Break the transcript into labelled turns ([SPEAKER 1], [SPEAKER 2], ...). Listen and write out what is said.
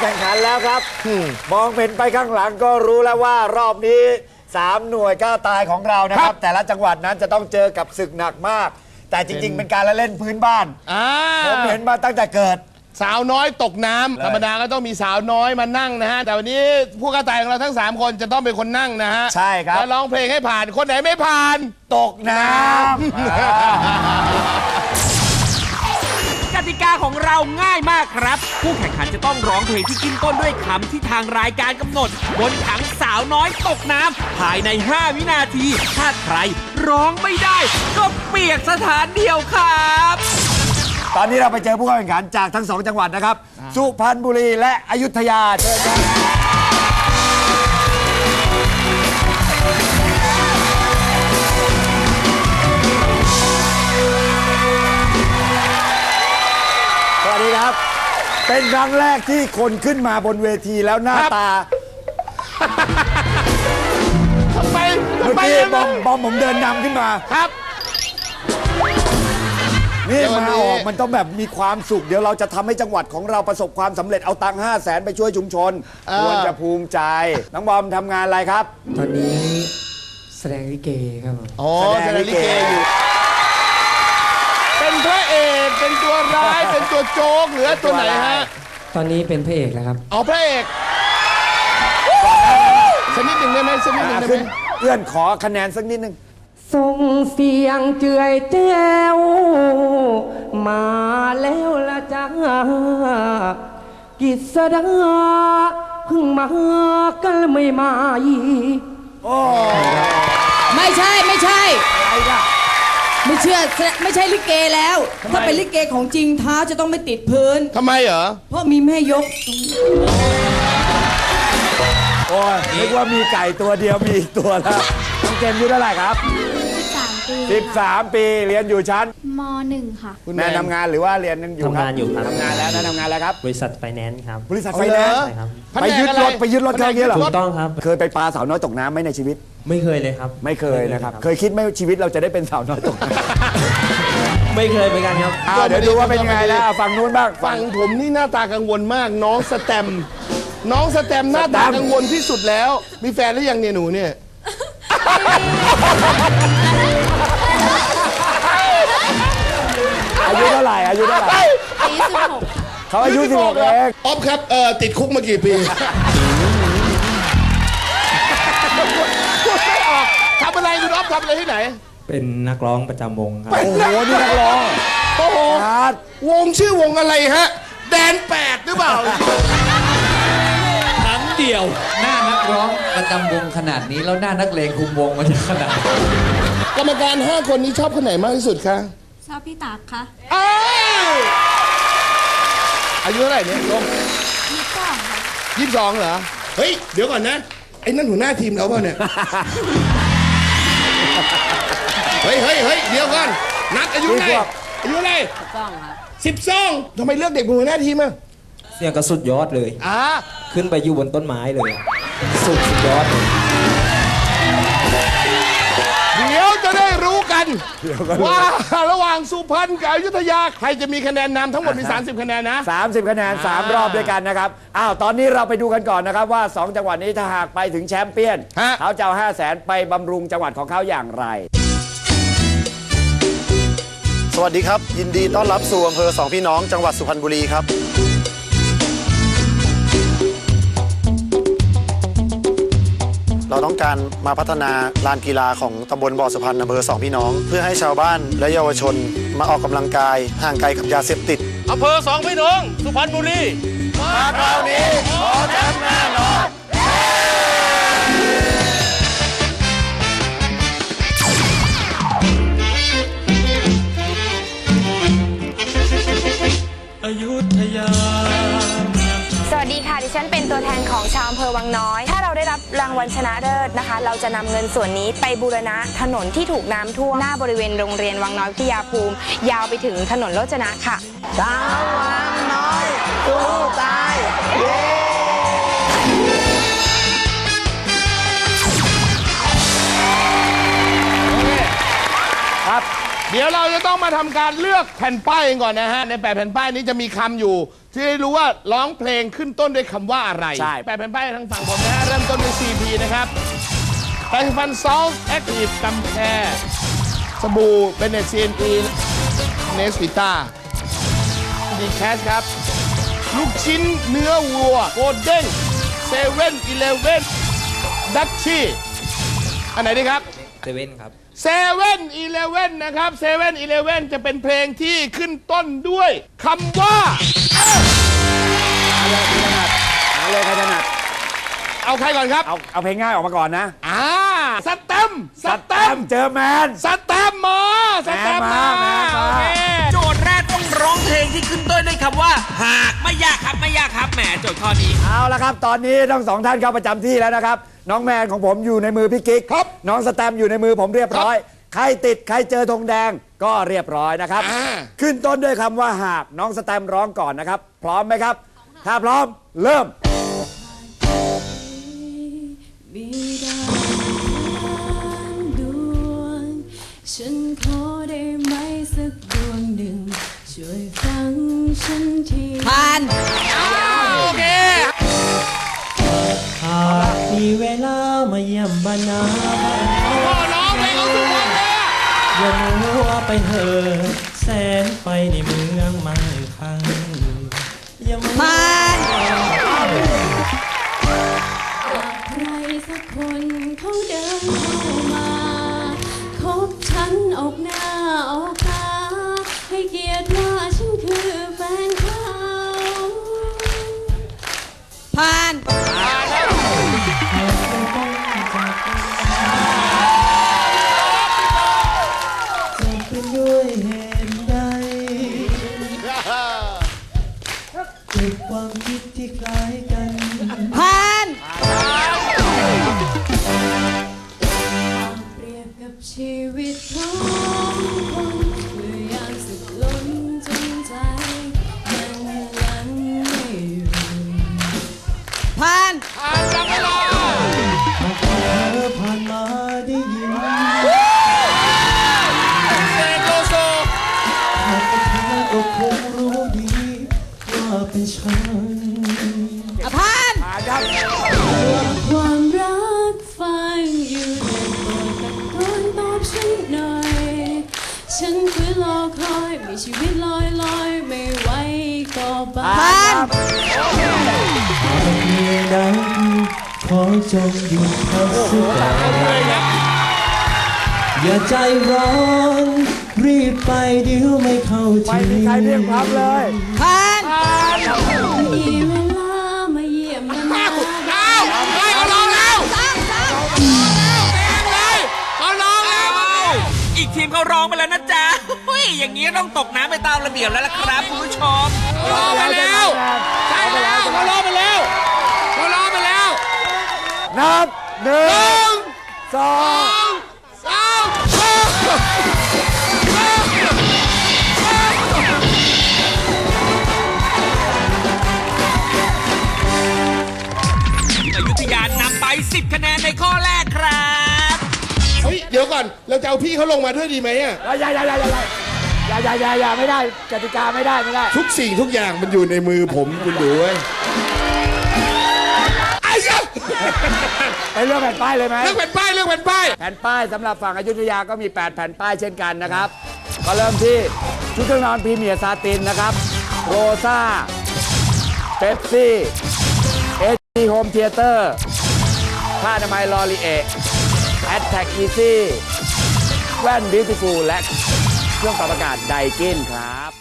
[SPEAKER 1] แข่งขันแล้วครับ มองเห็นไปข้างหลังก็รู้แล้วว่ารอบนี้สามหน่วยกล้าตายของเรานะค
[SPEAKER 2] ครั
[SPEAKER 1] รับ
[SPEAKER 2] บ
[SPEAKER 1] แต่ละจังหวัดนั้นจะต้องเจอกับศึกหนักมาก แต่จริง ๆ เป็นการละเล่นพื้นบ้าน
[SPEAKER 2] อ่า
[SPEAKER 1] ผมเห็นมาตั้งแต่เกิด
[SPEAKER 2] สาวน้อยตกน้ำธรรมดาก็ต้องมีสาวน้อยมานั่งนะฮะ แต่วันนี้ผู้กล้าตายของเราทั้ง 3 คนจะต้องเป็นคนนั่งนะฮะ
[SPEAKER 1] ใช่ครับ
[SPEAKER 2] แล้วร้องเพลงให้ผ่านคนไหนไม่ผ่าน
[SPEAKER 1] ตกน้ำ
[SPEAKER 3] ก ติกาของเราง่ายมากครับ ผู้แข่งขันจะต้องร้องเพลงที่ขึ้นต้นด้วยคำที่ทางรายการกำหนด บนถังสาวน้อยตกน้ำภายใน 5 วินาที ถ้าใครร้องไม่ได้ ก็เปียกสถานเดียวครับ
[SPEAKER 1] ตอนนี้เราไปเจอผู้เข้าแข่งขันจากทั้งสองจังหวัดนะครับ สุพรรณบุรีและอยุธยาเชิญครับ ครับ เป็นครั้งแรกที่คนขึ้นมาบนเวทีแล้วหน้า
[SPEAKER 2] ครับ
[SPEAKER 1] ตา
[SPEAKER 2] ทำไม
[SPEAKER 1] เมื่อ
[SPEAKER 2] ทำไม
[SPEAKER 1] กี้
[SPEAKER 2] อะ
[SPEAKER 1] บอมบอมผมเดินนำขึ้นมา
[SPEAKER 2] ครับ
[SPEAKER 1] นี่
[SPEAKER 2] เดี๋ยววัน
[SPEAKER 1] มา
[SPEAKER 2] นี้
[SPEAKER 1] ออกมันต้องแบบมีความสุข เดี๋ยวเราจะทำให้จังหวัดของเราประสบความสำเร็จเอาตังค์ห้าแสนไปช่วยชุมชนควรจะภูมิใจ น้องบอมทำงานอะไรครับ
[SPEAKER 4] ตอนนี้แสดงลิเกครับผม
[SPEAKER 2] อ๋อ
[SPEAKER 1] แส
[SPEAKER 2] แส
[SPEAKER 1] ด
[SPEAKER 2] ด
[SPEAKER 1] ง
[SPEAKER 2] ง
[SPEAKER 1] ลิ
[SPEAKER 2] ลิ
[SPEAKER 1] เก
[SPEAKER 2] เกอยู่ เป็นพระเอกเป็นตัวร้ายเป็นตัวโจ๊กหรือตัวไหนฮะ
[SPEAKER 4] ตอนนี้เป็นพระเอกแล้วครับ
[SPEAKER 2] เอาพระเอกสักนิดหนึ่งได้ไหมสักนิดหนึ่งได้ไหม
[SPEAKER 1] ขึ้นเอื้อนขอคะแนนสักนิดนึง
[SPEAKER 4] ส่งเสียงเจือยแจ้วมาแล้วละจ้ากิษดาเพิ่งมากันไม่มาอีก
[SPEAKER 5] ไม่ใช่ไม่ใช่
[SPEAKER 1] อะไรล่ะ
[SPEAKER 5] ไม่เชื่อไม่ใช่ลิเกแล้ว ถ้าเป็นลิเกของจริงเท้าจะต้องไม่ติดพื้น
[SPEAKER 2] ทำไมเหรอ
[SPEAKER 5] เพราะมีแม่ยก
[SPEAKER 1] โอ้ยนึกว่ามีไก่ตัวเดียวมีอีกตัวแล้วน้องเจมส์อายุเท่าไหร่ครับ
[SPEAKER 6] 13 ปี
[SPEAKER 1] 13 ปีเรียนอยู่ชั้น
[SPEAKER 6] ม .1 ค่ะ
[SPEAKER 1] แม่ทำงานหรือว่าเรียนยังอยู่ครับ
[SPEAKER 7] ทำงานอยู่ครับ
[SPEAKER 1] ทำงานแล้วนะทำงานแล้วครับ
[SPEAKER 7] บริษัทไฟแนนซ์ครับ
[SPEAKER 1] บริษัท
[SPEAKER 2] เอา
[SPEAKER 1] ไฟ
[SPEAKER 2] เหร
[SPEAKER 1] แน
[SPEAKER 2] อน
[SPEAKER 1] ซ์
[SPEAKER 7] ใช่ครับ
[SPEAKER 1] ไปยึดรถไปยึดรถเขาอย่างเงี้ยเหรอ
[SPEAKER 7] ถูกต้องครับ
[SPEAKER 1] เคยไปปลาสาวน้อยตกน้ำไหมในชีวิต
[SPEAKER 7] ไม่เคยเลยครับ
[SPEAKER 1] ไม่เคยนะครับ เคยคิดไหมว่าชีวิตเราจะได้เป็นสาวน้อยตกน้ำ
[SPEAKER 7] ไม่เคยเหมือนกันครับ
[SPEAKER 1] อ้าวเดี๋ยวดูว่าเป็นยังไงแล้วฝั่งนู้นบ้าง
[SPEAKER 2] ฝั่งผมนี่หน้าตากังวลมาก น้องสแตมป์น้องสแตมป์หน้าตากังวลที่สุดแล้ว มีแฟนหรือยังเนี่ยหนูเนี่ย
[SPEAKER 1] อายุเท่าไหร่ อายุเท่าไหร่
[SPEAKER 6] อายุ16
[SPEAKER 1] เขาอายุ16เอง
[SPEAKER 2] ออฟครับเอ่อติดคุกมากี่ปี ทำอะไรที่ไหน
[SPEAKER 7] เป็นนักร้องประจำวงครับ
[SPEAKER 1] โอ้โหนี่นักร้อง
[SPEAKER 2] โอ้โห
[SPEAKER 1] อาร์ต
[SPEAKER 2] วงชื่อวงอะไรฮะ แดนแปดหรือเปล่า
[SPEAKER 8] หน้านักร้องประจำวงขนาดนี้ แล้วหน้านักเลงคุมวงมันจะขนาดไหน
[SPEAKER 2] กรรมการห้าคนนี้ชอบคนไหนมากที่สุดคะ
[SPEAKER 6] ชอบพี่ตักค่ะ
[SPEAKER 2] อ้าวอายุเท่าไหร่เนี่ยลง
[SPEAKER 6] ยี่สิบสองค่ะ
[SPEAKER 2] ยี่สิบสองเหรอ เฮ้ย เดี๋ยวก่อนนะ ไอ้นั่นหัวหน้าทีมเราเปล่าเนี่ย เฮ้ยเฮ้ยเฮ้ยเดี๋ยวก่อน นัดอายุไหนอายุอะไรสิบสองครับสิบสองทำไมเลือกเด็กเป็นหัวหน้าทีมอะ
[SPEAKER 7] เสียงก็สุดยอดเลย
[SPEAKER 2] อ่า
[SPEAKER 7] ขึ้นไปอยู่บนต้นไม้เลย สุดสุดยอดเลย
[SPEAKER 2] ว่าระหว่างสุพรรณกับอยุธยาใครจะมีคะแนนนำทั้งหมดมี 30 คะแนนนะ
[SPEAKER 1] 30 คะแนน 3 รอบด้วยกันนะครับ อ้าว ตอนนี้เราไปดูกันก่อนนะครับ ว่า 2 จังหวัดนี้ถ้าหากไปถึงแชมป์เปี้ยน
[SPEAKER 2] ฮะ
[SPEAKER 1] เขาจะเอา5 0 0แสนไปบำรุงจังหวัดของเขาอย่างไร
[SPEAKER 9] สวัสดีครับ ยินดีต้อนรับสู่อำเภอสองพี่น้องจังหวัดสุพรรณบุรีครับ เราต้องการมาพัฒนาลานกีฬาของตำบลบ่อสุพรรณอำเภอสองพี่น้อง เพื่อให้ชาวบ้านและเยาวชนมาออกกำลังกาย ห่างไกลกับยาเสพติด
[SPEAKER 3] อำเภอสองพี่น้อง สุพรรณบุรี
[SPEAKER 10] สวัสดีค่ะ ดิฉันเป็นตัวแทนของชาวอำเภอวังน้อยถ้าเรา ได้รับรางวัลชนะเลิศนะคะ เราจะนำเงินส่วนนี้ไปบูรณะถนนที่ถูกน้ำท่วมหน้าบริเวณโรงเรียนวังน้อยวิทยาภูมิ ยาวไปถึงถนนโรจนะค่ะ
[SPEAKER 1] ครับ
[SPEAKER 2] เดี๋ยวเราจะต้องมาทำการเลือกแผ่นป้ายกันก่อนนะฮะในแปดแผ่นป้ายนี้จะมีคำอยู่ ที่ให้รู้ว่าร้องเพลงขึ้นต้นด้วยคำว่าอะไร
[SPEAKER 1] ใช่
[SPEAKER 2] แปดแผ่นป้ายทางฝั่งผมนะฮะเริ่มต้นด้วย CP นะครับแปรงสีฟันซอลแอคทีฟกัมแพรสบู่เบเนซีนอีเนสวิต้าดีแคสครับ ลูกชิ้นเนื้อวัวโกลเด้นเซเว่นอีเลเว่นดัชชี่อันไหนดีครับ
[SPEAKER 7] เซเว่นครับ
[SPEAKER 2] เซเว่นอีเลเว่นนะครับเซเว่นอีเลเว่นจะเป็นเพลงที่ขึ้นต้นด้วยคำว่า
[SPEAKER 1] เอาเลยใครถนัดเอาเลยใครถนัด
[SPEAKER 2] เอาใครก่อนครับ
[SPEAKER 1] เอาเอาเพลงง่ายออกมาก่อนนะ
[SPEAKER 2] อ่าสแตมป์สแตมป์
[SPEAKER 1] เจอแมน
[SPEAKER 2] สแตมป์มาสแตมป์มา
[SPEAKER 1] แมนมา
[SPEAKER 2] โอเค
[SPEAKER 3] โจทย์แรกต้องร้องเพลงที่ขึ้นต้นด้วยคำว่า หากไม่ยากครับไม่ยากครับแหมโจทย์ข้อนี้
[SPEAKER 1] เอาละครับ ตอนนี้ทั้งสองท่านเข้าประจำที่แล้วนะครับ น้องแมนของผมอยู่ในมือพี่กิ๊ก
[SPEAKER 2] ครับ
[SPEAKER 1] น้องสแตมป์อยู่ในมือผมเรียบร้อย ใครติดใครเจอธงแดงก็เรียบร้อยนะครับ
[SPEAKER 2] อ่า
[SPEAKER 1] ขึ้นต้นด้วยคำว่าหากน้องสแตมป์ร้องก่อนนะครับ พร้อมไหมครับ ถ้าพร้อมเริ่ม
[SPEAKER 6] บิดาดวง ฉันขอได้ไหมสักดวงหนึ่ง ช่วยฟังฉันที
[SPEAKER 5] ผ่าน
[SPEAKER 4] มีเวลามาเยี่ยมบ้านนา
[SPEAKER 2] พ่อร้องเพลงเขาสุพรรณเลยอะ
[SPEAKER 4] อย่ามัวไปเหอะแสนไปในเมืองมั่งคั่งอย่ามัว
[SPEAKER 5] ผ่าน
[SPEAKER 6] ใครสักคนเขาเดิน
[SPEAKER 5] ผ่าน
[SPEAKER 4] เป
[SPEAKER 6] รียบกับชีวิตของคนเมื่อยามสุดล้นจนใจยังลังไม่อยู่
[SPEAKER 5] ผ่าน
[SPEAKER 2] ผ่านจับเวลา
[SPEAKER 4] หากเธอผ่านมาได้ยิน
[SPEAKER 2] เซโลโซ
[SPEAKER 4] หากเธอก็คงรู้ดีว่าเป็นฉัน
[SPEAKER 5] อะผ่าน
[SPEAKER 1] ผ่าน ครับ
[SPEAKER 6] ความรักฟังอยู่ในโปรดตะโกนตอบฉันหน่อย ฉันคือรอคอยมีชีวิตลอยลอยๆไม่ไหวก็บ้า
[SPEAKER 5] ผ่าน
[SPEAKER 4] เมื่อนั้นขอจงหยุดพักสักก่อนอย่าใจร้อนรีบไปเดี๋ยวไม่เข้า
[SPEAKER 1] ไม่
[SPEAKER 4] ที
[SPEAKER 1] มีใครเรียกพร้อมเลย
[SPEAKER 5] ผ่าน
[SPEAKER 6] มีเวลาม เขา
[SPEAKER 2] ร้อง
[SPEAKER 3] ไปแล้วนะจ๊ะเฮ้ยอย่างนี้ต้องตกน้ำไปตามระเบียบแล้วล่ะครับคุณผู้ชม
[SPEAKER 2] ร้องไปแล้วใช่แล้วเขาร้องไปแล้วเขาร้องไปแล้ว
[SPEAKER 1] นับหนึ่
[SPEAKER 2] ง
[SPEAKER 1] สอ
[SPEAKER 2] สองงสาม
[SPEAKER 3] อยุธยานำไป 10 คะแนนในข้อแรกครับ
[SPEAKER 2] เฮ้ยเดี๋ยวก่อนเราจะเอาพี่เขาลงมาด้วยดีไหมอะ
[SPEAKER 1] อย่าอย่าอย่าอย่าอย่าอย่าอย่าอย่าไม่ได้กติกาไม่ได้ไม่ได้
[SPEAKER 2] ทุกสิ่งทุกอย่างมันอยู่ในมือผมคุณดูเว้ยไอ้ยับ
[SPEAKER 1] ไปเลือกแผ่นป้ายเลยไหม
[SPEAKER 2] เรื่องเป็นป้ายเรื่องเป็นป้าย
[SPEAKER 1] แผ่นป้ายสำหรับฝั่งอยุธยาก็มี 8 แผ่นป้ายเช่นกันนะครับ ก็เริ่มที่ชุดเครื่องนอนพรีเมียร์ซาตินนะครับโรซ่าเ e ปซี่เอจีโฮมเทเตอร์ผ้าอนามัยลอรีเอแอ t แท็กอีซี่แว่นบิวตี้ฟูลและเครื่องปรับอากาศไดกินครับ